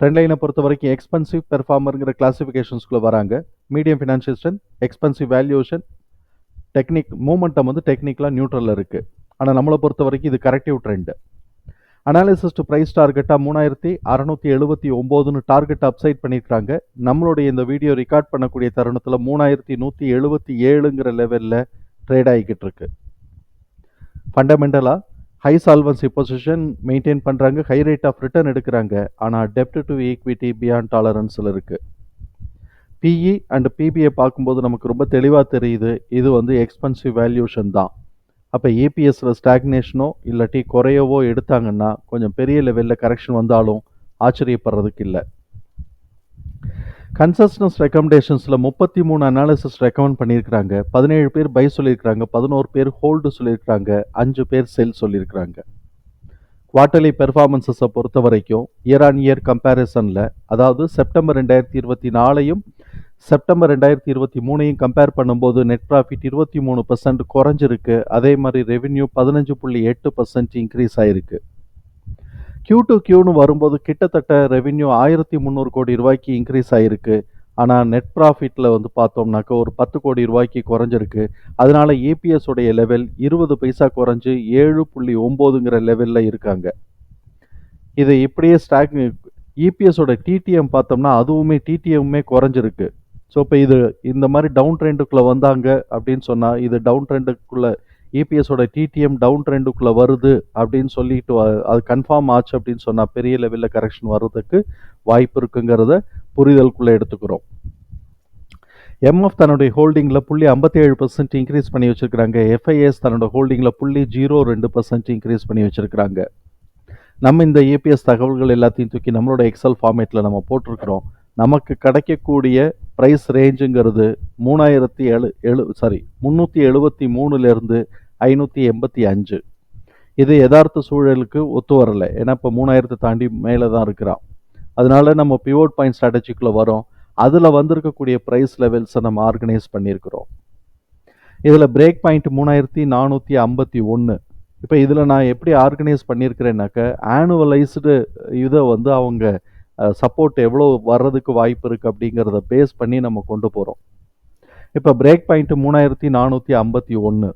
Trend லைனை பொறுத்த வரைக்கும் எக்ஸ்பென்சிவ் பெர்ஃபார்மருங்கிற கிளாஸிஃபிகேஷன்ஸ்குள்ளே வராங்க மீடியம் ஃபினான்சியேஷன் எக்ஸ்பென்சிவ் வேல்யூஷன் டெக்னிக் மூமெண்டம் வந்து டெக்னிக்கலாக நியூட்ரலில் இருக்குது ஆனால் நம்மளை பொறுத்த வரைக்கும் இது corrective trend analysis to price டார்கெட்டாக மூணாயிரத்தி அறநூற்றி எழுபத்தி ஒம்போதுன்னு டார்கெட் அப்சைட் பண்ணியிருக்காங்க. நம்மளுடைய இந்த வீடியோ ரெக்கார்ட் பண்ணக்கூடிய தருணத்தில் மூணாயிரத்தி நூற்றி எழுபத்தி ஏழுங்கிற லெவலில் ட்ரேட் ஆகிக்கிட்டு இருக்கு. ஃபண்டமெண்டலாக ஹை சால்வன்சி பொசிஷன் மெயின்டைன் பண்ணுறாங்க ஹை ரேட் ஆஃப் ரிட்டர்ன் எடுக்கிறாங்க. ஆனால் டெப்ட் டு ஈக்விட்டி பியாண்ட் டாலரன்ஸில் இருக்குது பிஇ அண்ட் பிபிஐ பார்க்கும்போது நமக்கு ரொம்ப தெளிவாக தெரியுது இது வந்து எக்ஸ்பென்சிவ் வேல்யூஷன் தான். அப்போ ஏபிஎஸ்ல ஸ்டாக்னேஷனோ இல்லாட்டி குறையவோ எடுத்தாங்கன்னா கொஞ்சம் பெரிய லெவலில் கரெக்ஷன் வந்தாலும் ஆச்சரியப்படுறதுக்கு இல்லை. கன்சஸ்டன்ஸ் ரெக்கமெண்டேஷன்ஸில் முப்பத்தி மூணு அனாலிசிஸ் ரெக்கமெண்ட் பண்ணியிருக்கிறாங்க. பதினேழு பேர் பை சொல்லியிருக்கிறாங்க. பதினோரு பேர் ஹோல்டு சொல்லியிருக்கிறாங்க. அஞ்சு பேர் செல் சொல்லியிருக்கிறாங்க. குவார்ட்டர்லி பெர்ஃபார்மன்ஸஸை பொறுத்த வரைக்கும் இயர் ஆன் இயர் கம்பேரிசனில் அதாவது செப்டம்பர் ரெண்டாயிரத்தி இருபத்தி நாலையும் செப்டம்பர் ரெண்டாயிரத்தி இருபத்தி மூணையும் கம்பேர் பண்ணும்போது நெட் ப்ராஃபிட் இருபத்தி மூணு பர்சன்ட் குறைஞ்சிருக்கு. அதே மாதிரி ரெவென்யூ பதினஞ்சு புள்ளி எட்டு பர்சன்ட் இன்க்ரீஸ் ஆயிருக்கு. கியூ டு கியூன்னு வரும்போது கிட்டத்தட்ட ரெவின்யூ ஆயிரத்தி முந்நூறு கோடி ரூபாய்க்கு இன்க்ரீஸ் ஆகிருக்கு ஆனால் நெட் ப்ராஃபிட்டில் வந்து பார்த்தோம்னாக்க ஒரு பத்து கோடி ரூபாய்க்கு குறைஞ்சிருக்கு. அதனால ஏபிஎஸ் உடைய லெவல் இருபது பைசா குறைஞ்சி ஏழு புள்ளி ஒம்போதுங்கிற லெவலில் இருக்காங்க. இதை இப்படியே ஸ்டாக் இபிஎஸோட டிடிஎம் பார்த்தோம்னா அதுவுமே டிடிஎம்மே குறைஞ்சிருக்கு. ஸோ இப்போ இது இந்த மாதிரி டவுன் ட்ரெண்டுக்குள்ளே வந்தாங்க அப்படின்னு சொன்னால் இது டவுன் ட்ரெண்டுக்குள்ளே இபிஎஸோட டிடிஎம் டவுன் ட்ரெண்டுக்குள்ளே வருது அப்படின்னு சொல்லிட்டு அது கன்ஃபார்ம் ஆச்சு அப்படின்னு சொன்னால் பெரிய லெவலில் கரெக்ஷன் வர்றதுக்கு வாய்ப்பு இருக்குங்கிறத புரிதலுக்குள்ளே எடுத்துக்கிறோம். எம்எஃப் தன்னுடைய ஹோல்டிங்கில் புள்ளி ஐம்பத்தேழு பர்சன்ட் இன்க்ரீஸ் பண்ணி வச்சிருக்கிறாங்க. எஃப்ஐஎஸ் தன்னோட ஹோல்டிங்கில் புள்ளி ஜீரோ ரெண்டு பர்சன்ட் இன்க்ரீஸ் பண்ணி வச்சிருக்கிறாங்க. நம்ம இந்த ஏபிஎஸ் தகவல்கள் எல்லாத்தையும் தூக்கி நம்மளோட எக்ஸல் ஃபார்மேட்டில் நம்ம போட்டிருக்கிறோம். நமக்கு கிடைக்கக்கூடிய ப்ரைஸ் ரேஞ்சுங்கிறது மூணாயிரத்தி எழு எழு சாரி முந்நூற்றி எழுபத்தி மூணுலேருந்து ஐநூற்றி எண்பத்தி அஞ்சு. இது யதார்த்த சூழலுக்கு ஒத்து வரலை. ஏன்னா இப்போ மூணாயிரத்தை தாண்டி மேலே தான் இருக்கிறான். அதனால நம்ம பிவோட் பாயிண்ட் ஸ்ட்ராட்டஜிக்குள்ளே வரோம். அதில் வந்திருக்கக்கூடிய ப்ரைஸ் லெவல்ஸை நம்ம ஆர்கனைஸ் பண்ணியிருக்கிறோம். இதில் பிரேக் பாயிண்ட் மூணாயிரத்தி நானூற்றி ஐம்பத்தி ஒன்று இப்போ இதில் நான் எப்படி ஆர்கனைஸ் பண்ணியிருக்கிறேன்னாக்க ஆனுவலைஸ்டு இதை வந்து அவங்க சப்போர்ட் எவ்வளோ வர்றதுக்கு வாய்ப்பு இருக்குது அப்படிங்கிறத பேஸ் பண்ணி நம்ம கொண்டு போகிறோம் இப்போ பிரேக் பாயிண்ட்டு மூணாயிரத்தி நானூற்றி ஐம்பத்தி ஒன்று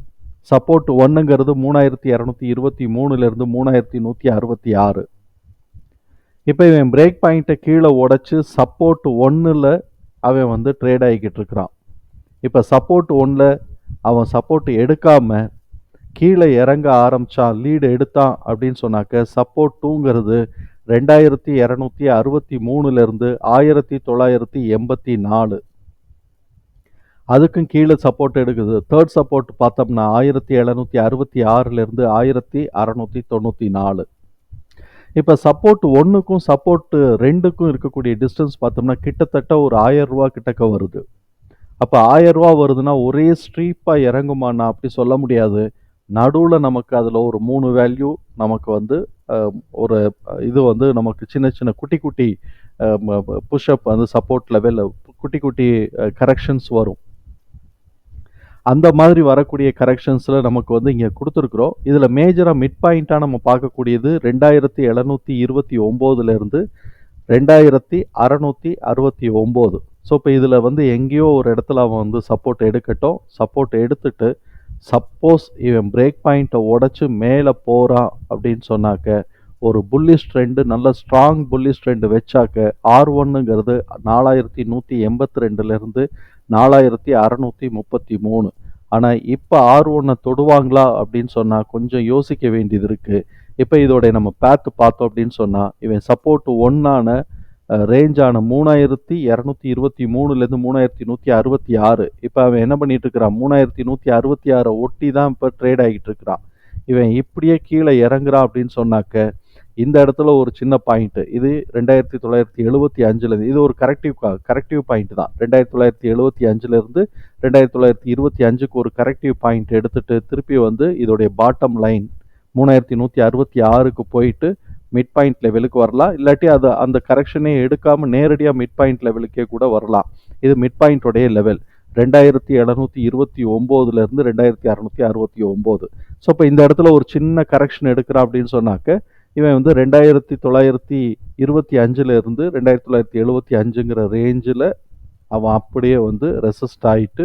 சப்போர்ட் ஒன்றுங்கிறது மூணாயிரத்தி இரநூத்தி இருபத்தி மூணுலேருந்து மூணாயிரத்தி நூற்றி அறுபத்தி ஆறு. இப்போ இவன் பிரேக் பாயிண்ட்டை கீழே உடச்சி சப்போர்ட் ஒன்றில் அவன் வந்து ட்ரேட் ஆகிக்கிட்டு இருக்கிறான். இப்போ சப்போர்ட் ஒன்றில் அவன் சப்போர்ட் எடுக்காமல் கீழே இறங்க ஆரம்பித்தான் லீடு எடுத்தான் அப்படின்னு சொன்னாக்க சப்போர்ட் டூங்கிறது ரெண்டாயிரத்தி இரநூத்தி அறுபத்தி மூணுலேருந்து ஆயிரத்தி தொள்ளாயிரத்தி எண்பத்தி நாலு. அதுக்கும் கீழே சப்போர்ட் எடுக்குது. தேர்ட் சப்போர்ட் பார்த்தோம்னா ஆயிரத்தி எழுநூற்றி அறுபத்தி ஆறுலேருந்து ஆயிரத்தி அறநூற்றி தொண்ணூற்றி நாலு. இப்போ சப்போர்ட் ஒன்றுக்கும் சப்போர்ட்டு ரெண்டுக்கும் இருக்கக்கூடிய டிஸ்டன்ஸ் பார்த்தோம்னா கிட்டத்தட்ட ஒரு ஆயரூவா கிட்டக்க வருது. அப்போ ஆயரூவா வருதுன்னா ஒரே ஸ்ட்ரீப்பாக இறங்குமான்னா அப்படி சொல்ல முடியாது. நடுவில் நமக்கு அதில் ஒரு மூணு வேல்யூ நமக்கு வந்து ஒரு இது வந்து நமக்கு சின்ன சின்ன குட்டி குட்டி புஷ்அப் வந்து சப்போர்ட் லெவலில் குட்டி குட்டி கரெக்ஷன்ஸ் வரும். அந்த மாதிரி வரக்கூடிய கரெக்ஷன்ஸில் நமக்கு வந்து இங்கே கொடுத்துருக்குறோம். இதில் மேஜராக மிட் பாயிண்ட்டாக நம்ம பார்க்கக்கூடியது ரெண்டாயிரத்தி எழுநூற்றி இருபத்தி ஒம்போதுலேருந்து ரெண்டாயிரத்தி அறநூற்றி அறுபத்தி ஒம்பது. ஸோ இப்போ இதில் வந்து எங்கேயோ ஒரு இடத்துல அவன் வந்து சப்போர்ட் எடுக்கட்டும். சப்போர்ட் எடுத்துட்டு சப்போஸ் இவன் பிரேக் பாயிண்ட்டை உடச்சி மேலே போகிறான் அப்படின்னு சொன்னாக்க ஒரு புல்லிஷ் ட்ரெண்டு நல்ல ஸ்ட்ராங் புல்லிஷ் ட்ரெண்டு வச்சாக்க ஆர் ஒன்னுங்கிறது நாலாயிரத்தி நூற்றி எண்பத்தி ரெண்டுலேருந்து நாலாயிரத்தி அறநூற்றி முப்பத்தி மூணு. ஆனால் இப்போ ஆர் ஒன்னை தொடுவாங்களா அப்படின்னு சொன்னால் கொஞ்சம் யோசிக்க வேண்டியது இருக்குது இப்போ இதோடைய நம்ம பார்த்து பார்த்தோம் அப்படின்னு சொன்னால் இவன் சப்போர்ட் ஒன்னான ரேஞ்சான மூணாயிரத்தி இரநூத்தி இருபத்தி மூணுலேருந்து மூணாயிரத்தி நூற்றி அறுபத்தி ஆறு. இப்போ அவன் என்ன பண்ணிட்டு இருக்கிறான்? மூணாயிரத்தி நூற்றி அறுபத்தி ஆறை ஒட்டி தான் இப்போ ட்ரேட் ஆகிட்டு இருக்கிறான். இவன் இப்படியே கீழே இறங்குறான் அப்படின்னு சொன்னாக்க இந்த இடத்துல ஒரு சின்ன பாயிண்ட் இது ரெண்டாயிரத்தி தொள்ளாயிரத்தி எழுபத்தி அஞ்சுலேருந்து இது ஒரு கரெக்டிவ் கரெக்டிவ் பாயிண்ட் தான். ரெண்டாயிரத்தி தொள்ளாயிரத்தி எழுபத்தி அஞ்சுலேருந்து ரெண்டாயிரத்தி தொள்ளாயிரத்தி இருபத்தி அஞ்சுக்கு ஒரு கரெக்டிவ் பாயிண்ட் எடுத்துட்டு திருப்பி வந்து இதோடைய பாட்டம் லைன் மூணாயிரத்தி நூற்றி அறுபத்தி ஆறுக்கு போயிட்டு மிட் பாயிண்ட் லெவலுக்கு வரலாம். இல்லாட்டி அது அந்த கரெக்ஷனே எடுக்காமல் நேரடியாக மிட் பாயிண்ட் லெவலுக்கே கூட வரலாம். இது மிட் பாயிண்ட்டோடைய லெவல் ரெண்டாயிரத்தி எழுநூற்றி இருபத்தி ஒம்போதுலேருந்து ரெண்டாயிரத்தி அறநூற்றி அறுபத்தி ஒம்போது. ஸோ இப்போ இந்த இடத்துல ஒரு சின்ன கரெக்ஷன் எடுக்கிறான் அப்படின்னு சொன்னாக்க இவன் வந்து ரெண்டாயிரத்தி தொள்ளாயிரத்தி இருபத்தி அஞ்சுலேருந்து ரெண்டாயிரத்தி தொள்ளாயிரத்தி எழுபத்தி அஞ்சுங்கிற ரேஞ்சில் அவன் அப்படியே வந்து ரெசிஸ்ட் ஆகிட்டு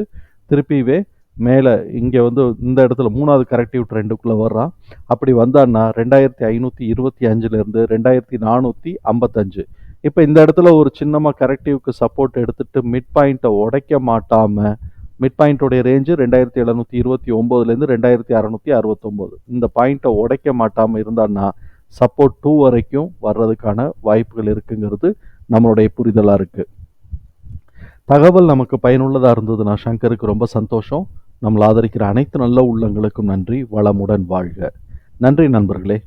திருப்பிவே மேலே இங்கே வந்து இந்த இடத்துல மூணாவது கரெக்டிவ் ட்ரெண்டுக்குள்ளே வர்றான். அப்படி வந்தான்னா ரெண்டாயிரத்தி ஐநூற்றி இருபத்தி அஞ்சுலேருந்து ரெண்டாயிரத்தி நானூற்றி ஐம்பத்தஞ்சு. இப்போ இந்த இடத்துல ஒரு சின்னமாக கரெக்டிவ்க்கு சப்போர்ட் எடுத்துட்டு மிட் பாயிண்ட்டை உடைக்க மாட்டாமல் மிட் பாயிண்ட்டோடைய ரேஞ்சு ரெண்டாயிரத்தி எழுநூற்றி இருபத்தி ஒம்போதுலேருந்து ரெண்டாயிரத்தி அறநூற்றி அறுபத்தொம்போது இந்த பாயிண்ட்டை உடைக்க மாட்டாமல் இருந்தான்னா சப்போர்ட் டூ வரைக்கும் வர்றதுக்கான வாய்ப்புகள் இருக்குங்கிறது நம்மளுடைய புரிதலாக இருக்குது தகவல் நமக்கு பயனுள்ளதாக இருந்ததுன்னா சங்கருக்கு ரொம்ப சந்தோஷம். நம்மளை ஆதரிக்கிற அனைத்து நல்ல உள்ளங்களுக்கும் நன்றி. வளமுடன் வாழ்க. நன்றி நண்பர்களே.